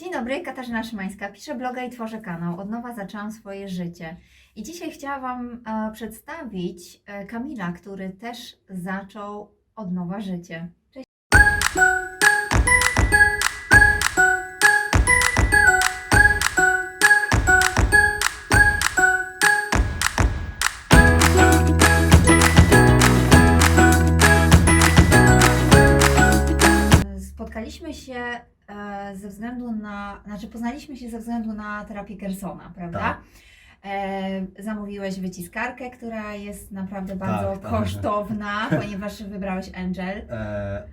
Dzień dobry, Katarzyna Szymańska. Piszę bloga i tworzę kanał. Od nowa zaczęłam swoje życie. I dzisiaj chciałam Wam e, przedstawić e, Kamila, który też zaczął od nowa życie. Ze względu na, znaczy poznaliśmy się ze względu na terapię Gersona, prawda? Tak. E, zamówiłeś wyciskarkę, która jest naprawdę bardzo tak. kosztowna, ponieważ wybrałeś Angel. E,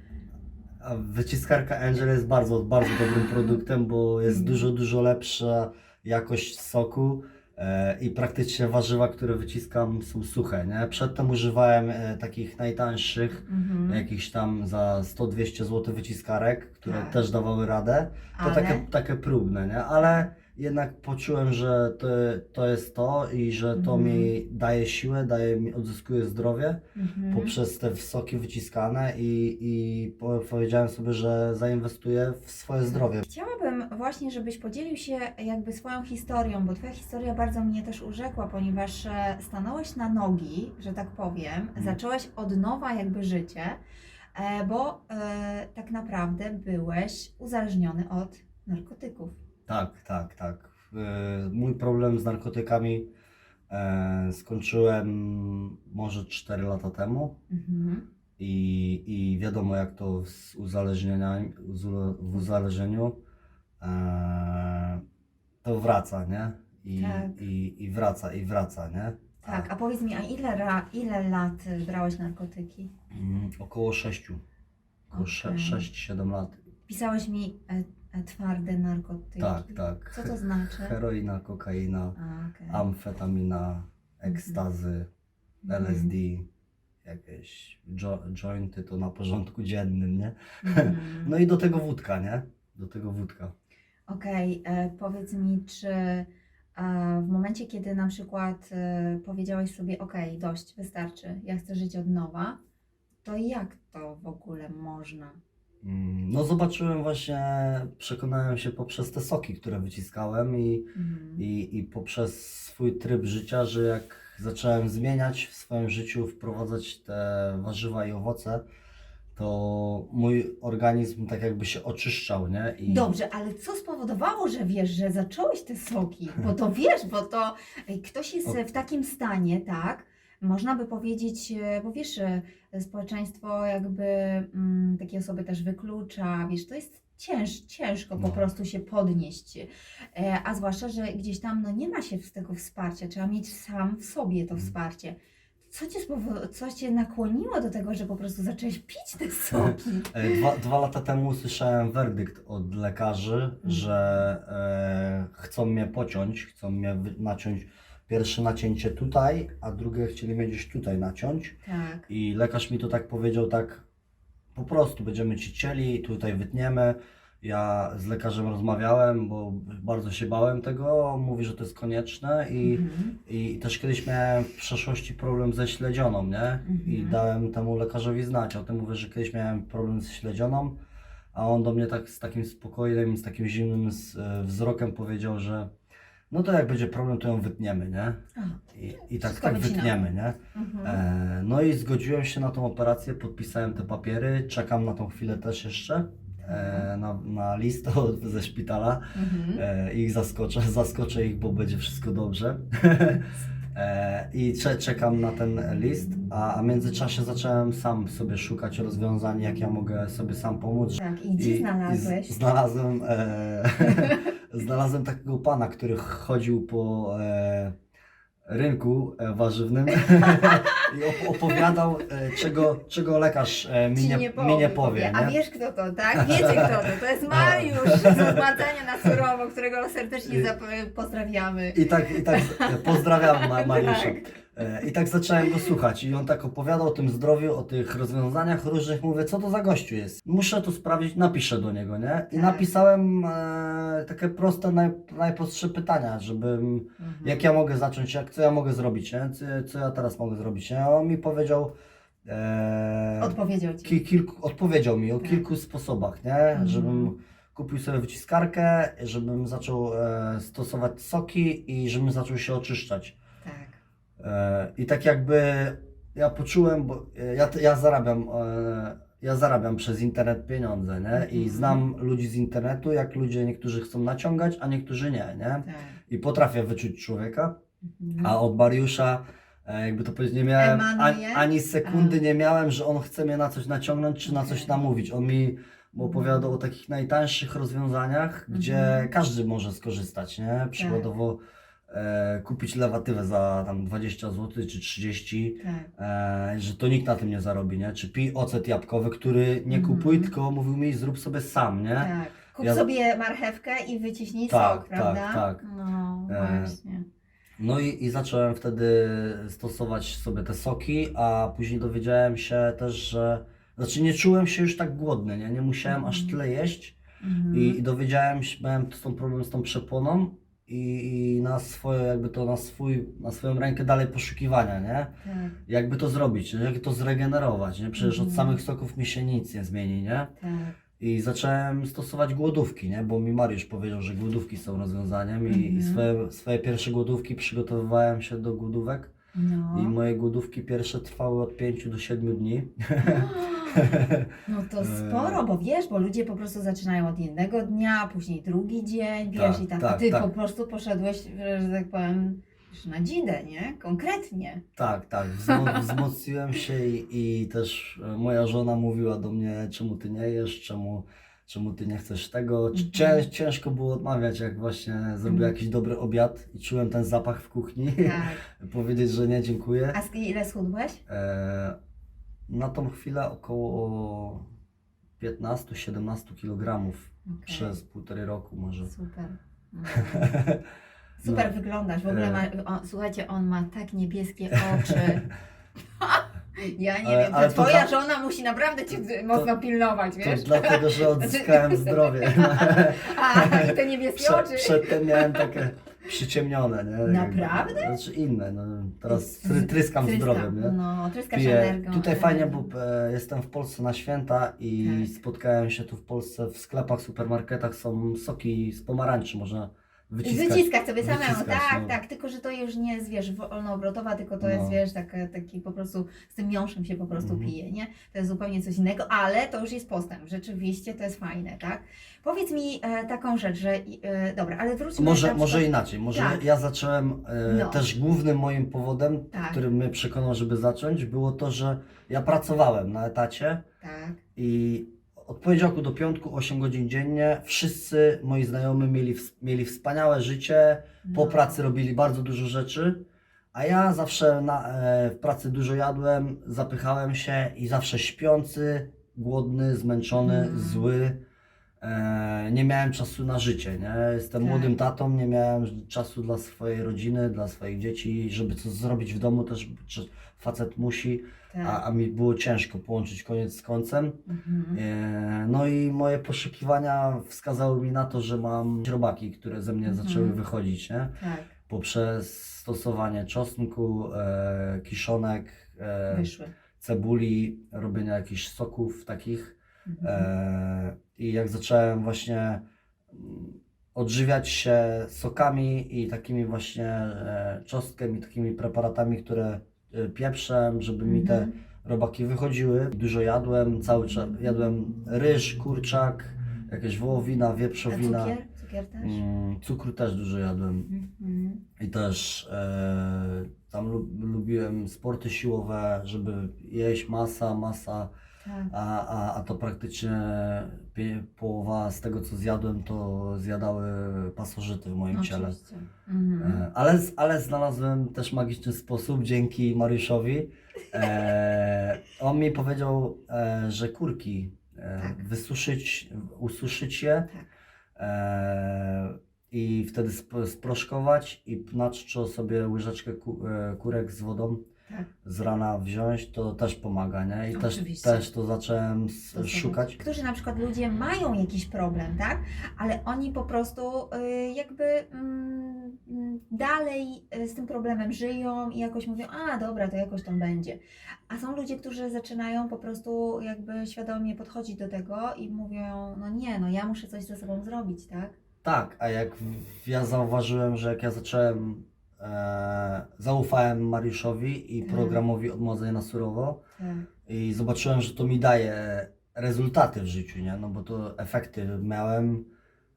wyciskarka Angel jest bardzo, bardzo dobrym produktem, bo jest Mhm. dużo, dużo lepsza jakość soku i praktycznie warzywa, które wyciskam są suche. Nie? Przedtem używałem e, takich najtańszych, Mhm. jakichś tam za 100-200 zł wyciskarek, które Tak. też dawały radę. To Ale takie, takie próbne, nie? ale jednak poczułem, że to, to jest to i że to Mhm. mi daje siłę, daje mi, odzyskuje zdrowie. mhm. poprzez te soki wyciskane i, i po- powiedziałem sobie, że zainwestuję w swoje zdrowie. Chciałabym właśnie, żebyś podzielił się jakby swoją historią, bo Twoja historia bardzo mnie też urzekła, ponieważ e, stanąłeś na nogi, że tak powiem, Mhm. zacząłeś od nowa jakby życie, e, bo e, tak naprawdę byłeś uzależniony od narkotyków. Tak, tak, tak. E, Mój problem z narkotykami e, skończyłem może 4 lata temu Mhm. i, i wiadomo jak to z uzależnienia, w uzależnieniu e, to wraca, nie? I, Tak. i, I wraca, i wraca, nie? Tak, a powiedz mi, a ile, ra, ile lat brałeś narkotyki? Mm, Około 6. Około Okej. 6-7 lat. Pisałeś mi twarde narkotyki. Tak, tak. Co to znaczy? Heroina, kokaina, A, okej. amfetamina, ekstazy, LSD, Mhm. jakieś jo jointy to na porządku dziennym, nie? Mhm. No i do tego wódka, nie? Do tego wódka. Okej, e, powiedz mi, czy e, w momencie, kiedy na przykład e, powiedziałeś sobie, okej, dość, wystarczy, ja chcę żyć od nowa, to jak to w ogóle można? Mm, No zobaczyłem właśnie, przekonałem się poprzez te soki, które wyciskałem i, Mhm. i, i poprzez swój tryb życia, że jak zacząłem zmieniać w swoim życiu, wprowadzać te warzywa i owoce, to mój organizm tak jakby się oczyszczał, nie? I Dobrze, ale co spowodowało, że wiesz, że zacząłeś te soki? Bo to wiesz, bo to ej, ktoś jest w takim stanie, tak? Można by powiedzieć, e, bo wiesz, e, społeczeństwo jakby mm, takie osoby też wyklucza, wiesz, to jest cięż, ciężko po No. prostu się podnieść, e, a zwłaszcza, że gdzieś tam no, nie ma się z tego wsparcia, trzeba mieć sam w sobie to Mm. wsparcie. Co cię, co cię nakłoniło do tego, że po prostu zacząłeś pić te soki? E, Dwa, dwa lata temu usłyszałem werdykt od lekarzy, że e, chcą mnie pociąć, chcą mnie naciąć. Pierwsze nacięcie tutaj, a drugie chcieli mnie gdzieś tutaj naciąć. Tak. I lekarz mi to tak powiedział, tak po prostu będziemy ci cieli, tutaj wytniemy. Ja z lekarzem rozmawiałem, bo bardzo się bałem tego. Mówi, że to jest konieczne i, Mhm. i też kiedyś miałem w przeszłości problem ze śledzioną, nie? I Mhm. dałem temu lekarzowi znać. O tym mówię, że kiedyś miałem problem ze śledzioną, a on do mnie tak z takim spokojnym, z takim zimnym z, e, wzrokiem powiedział, że no to jak będzie problem, to ją wytniemy, nie? I, i tak, Wszystko tak wycinamy. wytniemy, nie? mhm. E, no i zgodziłem się na tą operację, podpisałem te papiery, czekam na tą chwilę też jeszcze. E, na, na list od, ze szpitala Mhm. e, ich zaskoczę, zaskoczę ich, bo będzie wszystko dobrze. e, I cze, czekam na ten list, a, a w międzyczasie zacząłem sam sobie szukać rozwiązań, jak ja mogę sobie sam pomóc. Tak, i gdzie znalazłeś? z- znalazłem, e, znalazłem takiego pana, który chodził po e, rynku e, warzywnym i op- opowiadał, e, czego, czego lekarz e, mi, Ci nie, mi nie powie. A nie? wiesz kto to, tak? Wiecie kto to. To jest Mariusz z na Surowo, którego serdecznie zap- pozdrawiamy. I tak, i tak pozdrawiam Ma- Mariusza. Tak. E, I tak zacząłem go słuchać i on tak opowiadał o tym zdrowiu, o tych rozwiązaniach różnych. Mówię, co to za gościu jest? Muszę to sprawdzić, napiszę do niego, nie? I Tak. napisałem e, takie proste, naj, najprostsze pytania, żebym, Mhm. jak ja mogę zacząć, jak, co ja mogę zrobić, nie? Co, co ja teraz mogę zrobić, nie? A On mi powiedział, e, Odpowiedział ki, kilku, odpowiedział mi o Tak. kilku sposobach, nie? Mhm. Żebym kupił sobie wyciskarkę, żebym zaczął e, stosować soki i żebym zaczął się oczyszczać. Tak. E, I tak jakby ja poczułem, bo e, ja, ja zarabiam, e, ja zarabiam przez internet pieniądze, nie? I Mhm. znam ludzi z internetu, jak ludzie niektórzy chcą naciągać, a niektórzy nie, nie? Tak. I potrafię wyczuć człowieka, Mhm. a od Mariusza, jakby to powiedzieć, nie miałem ani, ani sekundy nie miałem, że on chce mnie na coś naciągnąć, czy na coś namówić. On mi opowiadał Mhm. o takich najtańszych rozwiązaniach, gdzie Mhm. każdy może skorzystać, nie? Przykładowo e, kupić lewatywę za tam 20 zł czy 30, Tak. e, że to nikt na tym nie zarobi, nie? Czy pij ocet jabłkowy, który nie Mhm. kupuj, tylko mówił mi zrób sobie sam, nie? Tak. Kup Ja- sobie marchewkę i wyciśnij Tak, sok, tak, prawda? tak. No E, właśnie. No i, i zacząłem wtedy stosować sobie te soki, a później dowiedziałem się też, że znaczy nie czułem się już tak głodny, nie, nie musiałem aż Mhm. tyle jeść Mhm. i, i dowiedziałem się, miałem tą problem z tą przeponą i, i na swoje, jakby to na swój, na swoją rękę dalej poszukiwania, nie? Tak, Jakby to zrobić, nie? jak to zregenerować, nie? Przecież od Mhm. samych soków mi się nic nie zmieni, nie? tak. I zacząłem stosować głodówki, nie? bo mi Mariusz powiedział, że głodówki są rozwiązaniem i, i Mhm. swoje, swoje pierwsze głodówki przygotowywałem się do głodówek No. i moje głodówki pierwsze trwały od 5 do 7 dni. No to E. sporo, bo wiesz, bo ludzie po prostu zaczynają od jednego dnia, później drugi dzień, wiesz, Tak, i tak, a tak, ty tak. po prostu poszedłeś, że tak powiem, już na dzidę, nie? Konkretnie. Tak, tak, wzmo- wzmocniłem się i, i też e, moja żona mówiła do mnie, czemu ty nie jesz, czemu, czemu ty nie chcesz tego. Mhm. Cię, ciężko było odmawiać, jak właśnie zrobił Mhm. jakiś dobry obiad i czułem ten zapach w kuchni. Tak. Powiedzieć, że nie, dziękuję. A z ile schudłeś? E, na tą chwilę około 15-17 kg Okej. przez półtorej roku może. Super. Mhm. Super wyglądasz. W ogóle E. ma, o, słuchajcie, on ma tak niebieskie oczy. Ja nie Ale- wiem, ale to to twoja żona musi naprawdę cię mocno pilnować, To wiesz? dlatego, że odzyskałem zdrowie. A, i te niebieskie Prze, oczy. przedtem miałem takie przyciemnione, nie? Jakby- Naprawdę? Znaczy inne, no, teraz try, tryskam Tryska. zdrowiem, nie? No, tryskasz Piję. energią. Tutaj fajnie, energią. bo e, jestem w Polsce na święta i Tak. spotkałem się tu w Polsce w sklepach, supermarketach są soki z pomarańczy, można wyciskać. wyciskać sobie samemu, wyciskać, tak, no. tak, tylko że to już nie jest, wiesz, wolnoobrotowa, tylko to No. jest, wiesz, tak, taki po prostu, z tym miąższem się po prostu Mhm. pije, nie? To jest zupełnie coś innego, ale to już jest postęp, rzeczywiście to jest fajne, tak? Powiedz mi e, taką rzecz, że, e, dobra, ale wróćmy Może, może przykład- inaczej, może Tak. ja zacząłem, e, No. też głównym moim powodem, Tak. który mnie przekonał, żeby zacząć, było to, że ja pracowałem na etacie Tak, i od poniedziałku do piątku 8 godzin dziennie, wszyscy moi znajomi mieli, mieli wspaniałe życie, po no. pracy robili bardzo dużo rzeczy, a ja zawsze na, e, w pracy dużo jadłem, zapychałem się i zawsze śpiący, głodny, zmęczony, Mm. zły. E, nie miałem czasu na życie, nie? Jestem Tak. młodym tatą, nie miałem czasu dla swojej rodziny, dla swoich dzieci, żeby coś zrobić w domu też, facet musi, tak. a, a mi było ciężko połączyć koniec z końcem. Mhm. E, No i moje poszukiwania wskazały mi na to, że mam robaki, które ze mnie Mhm. zaczęły wychodzić, nie? Tak, Poprzez stosowanie czosnku, e, kiszonek, e, cebuli, robienia jakichś soków takich. Mhm. E, I jak zacząłem właśnie mm, odżywiać się sokami i takimi właśnie e, czosnkiem i takimi preparatami, które e, pieprzem, żeby mi te Mhm. robaki wychodziły. Dużo jadłem, cały czas jadłem ryż, kurczak, jakieś wołowina, A wieprzowina. cukier? Cukier też? Mm, cukru też dużo jadłem. Mhm. I też e, tam lu- lubiłem sporty siłowe, żeby jeść masa, masa. A, a, a to praktycznie pie- połowa z tego co zjadłem to zjadały pasożyty w moim ciele. Oczywiście. Mhm. E, Ale, ale znalazłem też magiczny sposób dzięki Mariuszowi. E, on mi powiedział, e, że kurki e, Tak. wysuszyć, ususzyć je Tak. e, i wtedy sp- sproszkować i na czczo sobie łyżeczkę ku, e, kurek z wodą Tak. z rana wziąć, to też pomaga, nie? I też, Oczywiście. też to zacząłem s- stosować. szukać. Którzy na przykład ludzie mają jakiś problem, tak? Ale oni po prostu y, jakby mm, mm, dalej e, z tym problemem żyją i jakoś mówią, a dobra, to jakoś tam będzie. A są ludzie, którzy zaczynają po prostu jakby świadomie podchodzić do tego i mówią, no nie, no ja muszę coś ze sobą zrobić, tak? Tak, a jak w- ja zauważyłem, że jak ja zacząłem, e, zaufałem Mariuszowi i Tak. programowi Odmłodzenie na Surowo Tak. i zobaczyłem, że to mi daje rezultaty w życiu, nie? No bo to efekty miałem.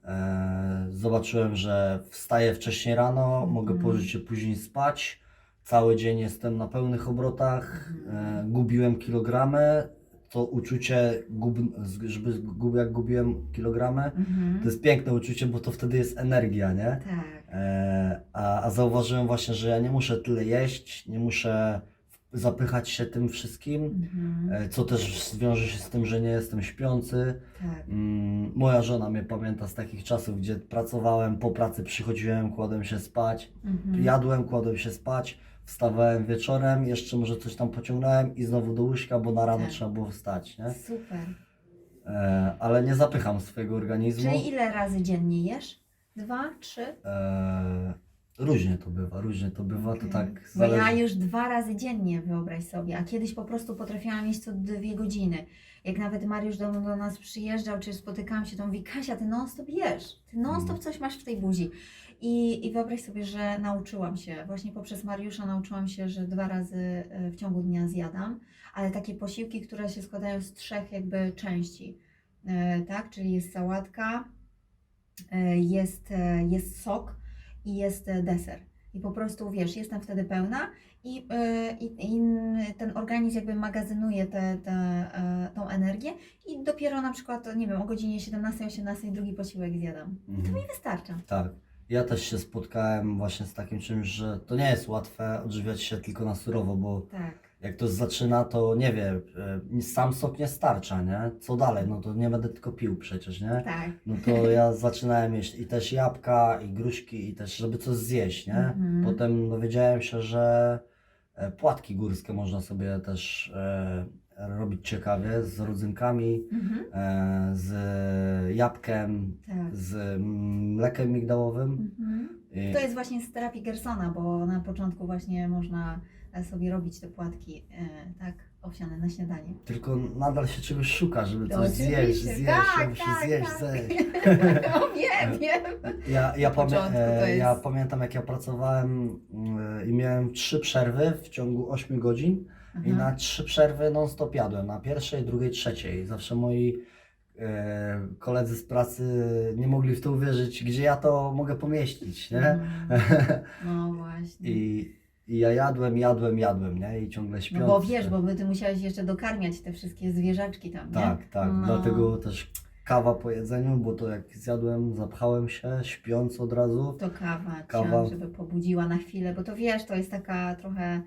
E, zobaczyłem, że wstaję wcześniej rano, Mhm. mogę położyć się później spać. Cały dzień jestem na pełnych obrotach, e, Mhm. gubiłem kilogramy. To uczucie, gub, żeby gub, jak gubiłem kilogramy, Mhm. to jest piękne uczucie, bo to wtedy jest energia, nie? Tak. E, a, a zauważyłem właśnie, że ja nie muszę tyle jeść, nie muszę zapychać się tym wszystkim, Mhm. e, co też wiąże się z tym, że nie jestem śpiący. Tak. Mm, moja żona mnie pamięta z takich czasów, gdzie pracowałem, po pracy przychodziłem, kładłem się spać, Mhm. jadłem, kładłem się spać, wstawałem wieczorem, jeszcze może coś tam pociągnąłem i znowu do łóżka, bo na rano Tak. trzeba było wstać, nie? Super. E, ale nie zapycham swojego organizmu. Czyli ile razy dziennie jesz? Dwa, trzy? E, różnie to bywa, różnie to bywa, to tak Bo ja zależy. już dwa razy dziennie, wyobraź sobie, a kiedyś po prostu potrafiłam jeść co dwie godziny. Jak nawet Mariusz do, do nas przyjeżdżał, czy spotykałam się, to mówi, Kasia, ty non-stop jesz, ty non-stop Mhm. coś masz w tej buzi. I, I wyobraź sobie, że nauczyłam się, właśnie poprzez Mariusza nauczyłam się, że dwa razy e, w ciągu dnia zjadam, ale takie posiłki, które się składają z trzech jakby części, e, tak, czyli jest sałatka, e, jest, e, jest sok i jest e, deser. I po prostu wiesz, jestem wtedy pełna i, e, i, i ten organizm jakby magazynuje tę te, e, tą energię i dopiero na przykład, nie wiem, o godzinie 17-18 drugi posiłek zjadam. I to Mhm. mi wystarcza. Tak. Ja też się spotkałem właśnie z takim czymś, że to nie jest łatwe odżywiać się tylko na surowo, bo Tak. Jak ktoś zaczyna, to nie wie, e, sam sok nie starcza, nie? Co dalej? No to nie będę tylko pił przecież, nie? Tak. No to ja zaczynałem jeść i też jabłka, i gruszki, i też, żeby coś zjeść, nie? Mhm. Potem dowiedziałem się, że e, płatki górskie można sobie też e, robić ciekawie z rodzynkami, Mhm. e, z jabłkiem, Tak. z mm, mlekiem migdałowym. Mhm. I, To jest właśnie z terapii Gersona, bo na początku właśnie można e, sobie robić te płatki, e, tak, owsiane na śniadanie. Tylko nadal się czegoś szuka, żeby To coś oczywiście. zjeść, zjeść, Tak, muszę tak, zjeść, tak. zjeść. O nie, wiem. Ja, ja, Na pamię- początku to e, ja jest- pamiętam jak ja pracowałem e, i miałem trzy przerwy w ciągu 8 godzin i na trzy przerwy non stop jadłem, na pierwszej, drugiej, trzeciej. Zawsze moi e, koledzy z pracy nie mogli w to uwierzyć, gdzie ja to mogę pomieścić, nie? Mm, No właśnie. I, I ja jadłem, jadłem, jadłem, nie? I ciągle śpiąc. No bo wiesz, bo by ty musiałeś jeszcze dokarmiać te wszystkie zwierzaczki tam, nie? Tak, tak. No. Dlatego też kawa po jedzeniu, bo to jak zjadłem, zapchałem się, śpiąc od razu. To kawa, Kawa. Chciałam, żeby pobudziła na chwilę, bo to wiesz, to jest taka trochę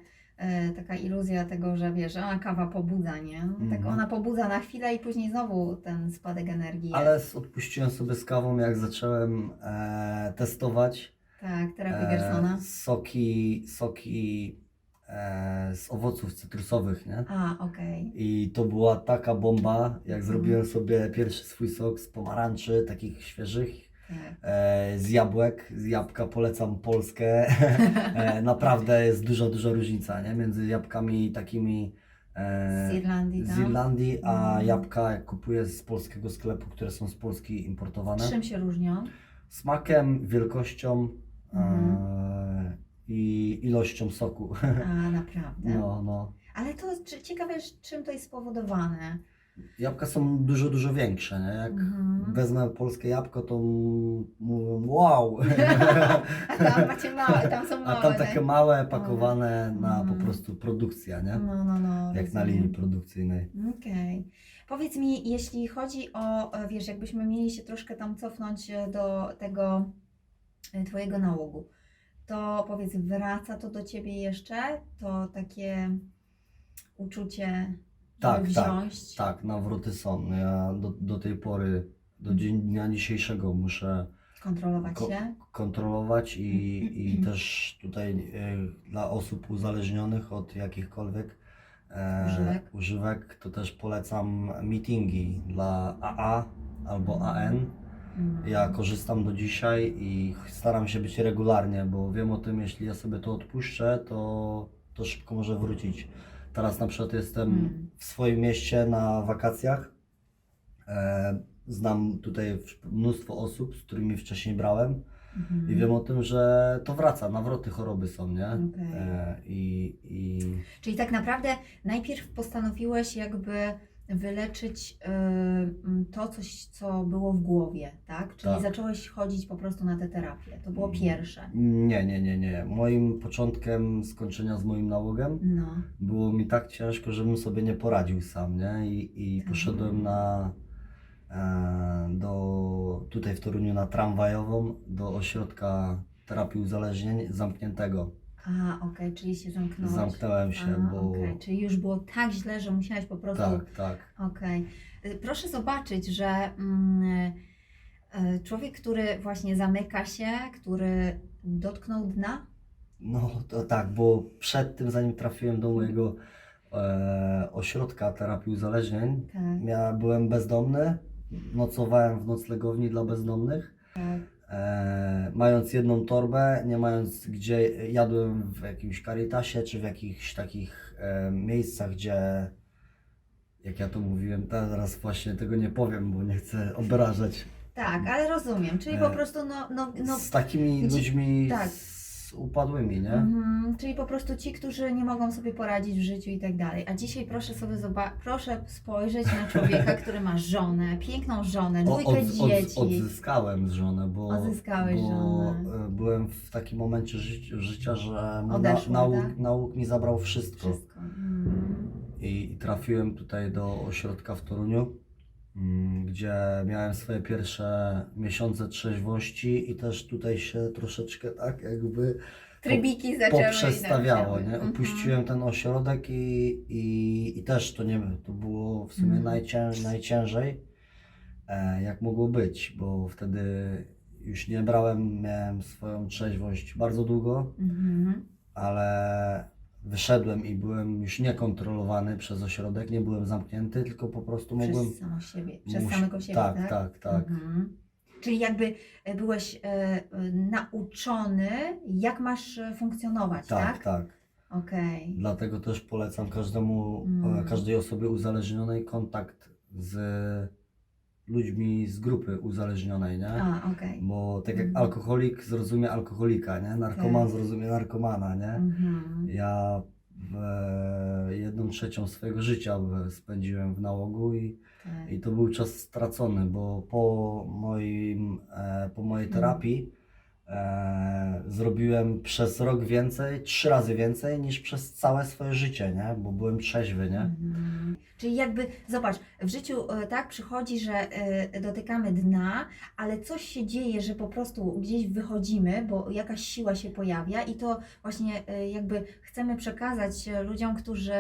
taka iluzja tego, że wiesz, a kawa pobudza, nie? Tak Mhm. ona pobudza na chwilę i później znowu ten spadek energii. Ale odpuściłem sobie z kawą, jak zacząłem e, testować Tak, terapię e, Gersona. soki, soki e, z owoców cytrusowych, nie? A, okej. I to była taka bomba, jak Mhm. zrobiłem sobie pierwszy swój sok z pomarańczy, takich świeżych, e, z jabłek, z jabłka polecam Polskę. e, naprawdę jest duża, duża różnica, nie? Między jabłkami takimi e, Z Irlandii, z tak? Irlandii, a Mhm. jabłka jak kupuję z polskiego sklepu, które są z Polski importowane. Czym się różnią? Smakiem, wielkością Mhm. e, i ilością soku. A, naprawdę. No, no. Ale to ciekawe, czym to jest spowodowane. Jabłka są dużo, dużo większe, nie? Jak Mhm. wezmę polskie jabłko, to m- mówią wow. A tam macie małe, tam są małe. A tam tak? takie małe, pakowane na Mhm. po prostu produkcja, nie? No, no, no. Jak na rozumiem. linii produkcyjnej. Okej. Powiedz mi, jeśli chodzi o, e, wiesz, jakbyśmy mieli się troszkę tam cofnąć e, do tego e, Twojego nałogu, to powiedz, wraca to do Ciebie jeszcze? To takie uczucie, Tak, tak, wziąć? Tak, nawroty są. Ja do, do tej pory, do dzień, dnia dzisiejszego muszę Kontrolować Ko- się? kontrolować i, i też tutaj e, dla osób uzależnionych od jakichkolwiek e, Używek. używek, to też polecam meetingi dla AA albo AN. Mhm. Ja korzystam do dzisiaj i staram się być regularnie, bo wiem o tym, jeśli ja sobie to odpuszczę, to, to szybko może wrócić. Teraz na przykład jestem Mm. w swoim mieście na wakacjach. E, znam tutaj mnóstwo osób, z którymi wcześniej brałem Mhm. i wiem o tym, że to wraca, nawroty choroby są, nie? Okej. E, i, i Czyli tak naprawdę najpierw postanowiłeś jakby wyleczyć y, mm, to coś, co było w głowie, tak? Czyli Tak. zacząłeś chodzić po prostu na tę terapię. To było Mm. pierwsze. nie, nie, nie, nie. Moim początkiem skończenia z moim nałogiem No. było mi tak ciężko, żebym sobie nie poradził sam, nie? I, i Tak. poszedłem na e, do tutaj w Toruniu na tramwajową do ośrodka terapii uzależnień zamkniętego. A, okej, czyli się zamknąłeś. Zamknąłem się, A, bo okej, Czyli już było tak źle, że musiałeś po prostu. tak, tak. Okej. Y, Proszę zobaczyć, że mm, y, człowiek, który właśnie zamyka się, który dotknął dna, No to tak, bo przed tym, zanim trafiłem do mojego e, ośrodka terapii uzależnień, tak, ja byłem bezdomny, nocowałem w noclegowni dla bezdomnych. tak, E, mając jedną torbę, nie mając gdzie, jadłem w jakimś Caritasie czy w jakichś takich e, miejscach, gdzie, jak ja to mówiłem, teraz właśnie tego nie powiem, bo nie chcę obrażać, tak, ale rozumiem. Czyli E, po prostu, no, no, no z takimi ludźmi tak. z upadłymi, nie? Mhm, czyli po prostu ci, którzy nie mogą sobie poradzić w życiu i tak dalej. A dzisiaj proszę sobie proszę spojrzeć na człowieka, który ma żonę, piękną żonę, O- dwójkę od- od- dzieci. odzyskałem żonę, bo, Odzyskałeś bo żonę. e, byłem w takim momencie ży- życia, że mój na, Odeszło, nauk, tak? nauk mi zabrał wszystko. Wszystko. Mhm. I, I trafiłem tutaj do ośrodka w Toruniu, gdzie miałem swoje pierwsze miesiące trzeźwości i też tutaj się troszeczkę tak jakby Trybiki zaczęły poprzestawiało, i nie? Mhm. Opuściłem ten ośrodek i, i, i też to nie to było w sumie najcię, najciężej, e, jak mogło być, bo wtedy już nie brałem, miałem swoją trzeźwość bardzo długo, Mhm. ale wyszedłem i byłem już niekontrolowany przez ośrodek, nie byłem zamknięty, tylko po prostu mogłem... Przez samą siebie, przez samego siebie, tak, tak? tak, tak. Mhm. Czyli jakby e, byłeś e, nauczony, jak masz e, funkcjonować, tak? Tak, tak. Okej. Dlatego też polecam każdemu, Mm. e, każdej osobie uzależnionej kontakt z ludźmi z grupy uzależnionej, nie? A, okej. Bo tak jak Mhm. alkoholik zrozumie alkoholika, nie? Narkoman Tak. zrozumie narkomana, nie? Mhm. Ja e, jedną trzecią swojego życia w- spędziłem w nałogu i, Tak. i to był czas stracony, bo po, moim, e, po mojej terapii e, zrobiłem przez rok więcej, trzy razy więcej niż przez całe swoje życie, nie? Bo byłem trzeźwy, nie? Mhm. Czyli jakby, zobacz, w życiu e, tak przychodzi, że e, dotykamy dna, ale coś się dzieje, że po prostu gdzieś wychodzimy, bo jakaś siła się pojawia i to właśnie e, jakby chcemy przekazać e, ludziom, którzy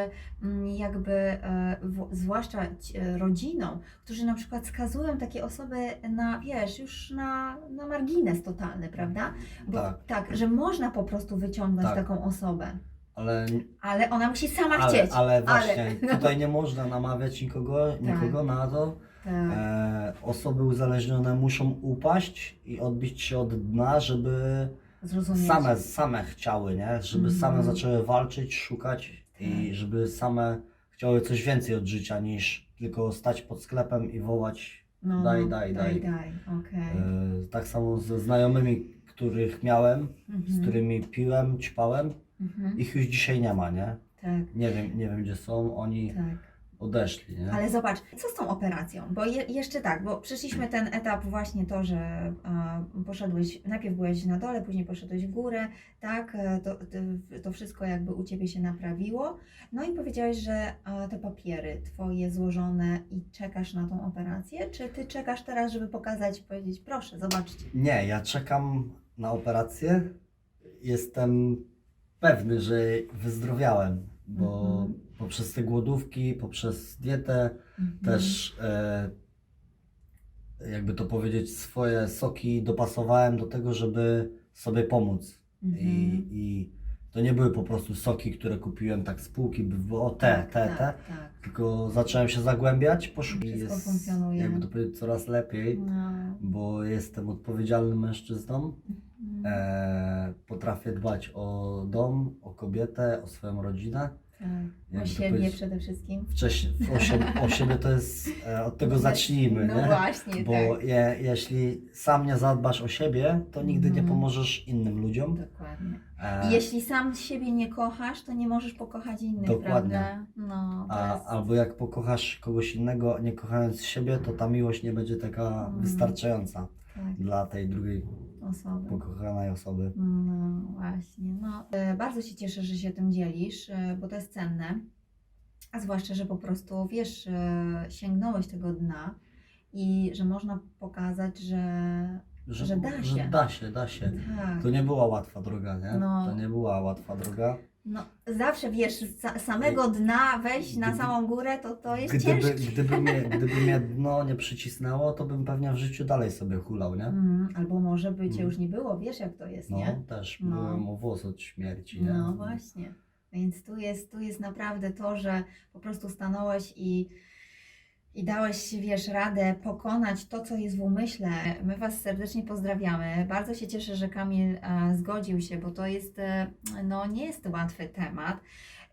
mm, jakby, e, w, zwłaszcza ci- e, rodzinom, którzy na przykład skazują takie osoby na, wiesz, już na, na margines totalny, prawda? Bo Tak. Tak, że można po prostu wyciągnąć Tak. taką osobę, Ale, ale ona musi sama ale, chcieć. ale właśnie no. tutaj nie można namawiać nikogo, nikogo na to. Tak. E, osoby uzależnione muszą upaść i odbić się od dna, żeby Zrozumieć. same, same chciały, nie? Żeby Mhm. same zaczęły walczyć, szukać i Tak. żeby same chciały coś więcej od życia niż tylko stać pod sklepem i wołać. no, daj, daj, daj. daj. daj. Okej. E, tak samo ze znajomymi, których miałem, z Mhm. którymi piłem, ćpałem, Mhm. ich już dzisiaj nie ma, nie? Tak, Nie wiem, nie wiem gdzie są, oni tak. Odeszli, nie? Ale zobacz, co z tą operacją? Bo je, jeszcze tak, bo przeszliśmy ten etap właśnie to, że e, poszedłeś, najpierw byłeś na dole, później poszedłeś w górę, tak? E, to, to, wszystko jakby u Ciebie się naprawiło. No i powiedziałeś, że e, te papiery Twoje złożone i czekasz na tą operację, czy Ty czekasz teraz, żeby pokazać, powiedzieć, proszę, zobaczcie. Nie, ja czekam na operację. Jestem pewny, że wyzdrowiałem, bo Mhm. poprzez te głodówki, poprzez dietę Mhm. też, e, jakby to powiedzieć, swoje soki dopasowałem do tego, żeby sobie pomóc. Mhm. I, i To nie były po prostu soki, które kupiłem tak z półki, by było o te, tak, te, tak, te. Tak. Tylko zacząłem się zagłębiać, poszukiwać. Wszystko Jest, funkcjonuje. jakby to powiedzieć, coraz lepiej, No. bo jestem odpowiedzialnym mężczyzną. Mm, E, potrafię dbać o dom, o kobietę, o swoją rodzinę. Tak. O siebie powiedzieć- przede wszystkim. Wcześniej, o, siebie, o siebie to jest, e, od tego zacznijmy, No nie? właśnie, Bo tak. je, jeśli sam nie zadbasz o siebie, to nigdy nie Mhm. pomożesz innym ludziom. Dokładnie. E, I jeśli sam siebie nie kochasz, to nie możesz pokochać innych, Dokładnie. prawda? No, to a, jest... albo jak pokochasz kogoś innego, nie kochając siebie, to ta miłość nie będzie taka Mm. wystarczająca tak, dla tej drugiej osoby. pokochanej osoby. No właśnie. No, e, bardzo się cieszę, że się tym dzielisz, e, bo to jest cenne. A zwłaszcza, że po prostu wiesz, e, sięgnąłeś tego dna i że można pokazać, że Że da się. Że da się, da się. tak. To nie była łatwa droga, nie? No. To nie była łatwa droga. No, zawsze wiesz, z sa- samego dna wejść na Gdyby- samą górę, to, to jest Gdyby, ciężkie. gdyby, mnie, gdyby mnie dno nie przycisnęło, to bym pewnie w życiu dalej sobie hulał, nie? Mm, albo może by cię Mm. już nie było, wiesz jak to jest, No, nie? też No. byłem o włos od śmierci, nie? No właśnie. Więc tu jest, tu jest naprawdę to, że po prostu stanąłeś i, i dałeś, wiesz, radę pokonać to, co jest w umyśle. My Was serdecznie pozdrawiamy. Bardzo się cieszę, że Kamil e, zgodził się, bo to jest, e, no nie jest łatwy temat.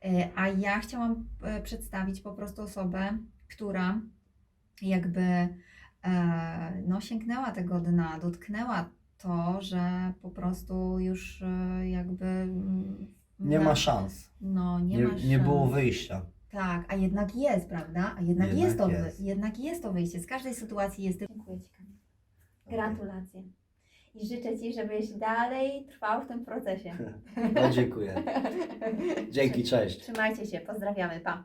E, a ja chciałam przedstawić po prostu osobę, która jakby no, sięgnęła tego dna, dotknęła to, że po prostu już jakby mm, Nie na- ma szans. no, nie, Nie, ma nie było szans. wyjścia. Tak, a jednak jest, prawda? A jednak, Jednak jest, to, wy- jest. jednak jest to wyjście. Z każdej sytuacji jest. Dziękuję Ci, Kamil. Gratulacje. I życzę Ci, żebyś dalej trwał w tym procesie. No, dziękuję. Dzięki, cześć. Trzymajcie się, pozdrawiamy, pa.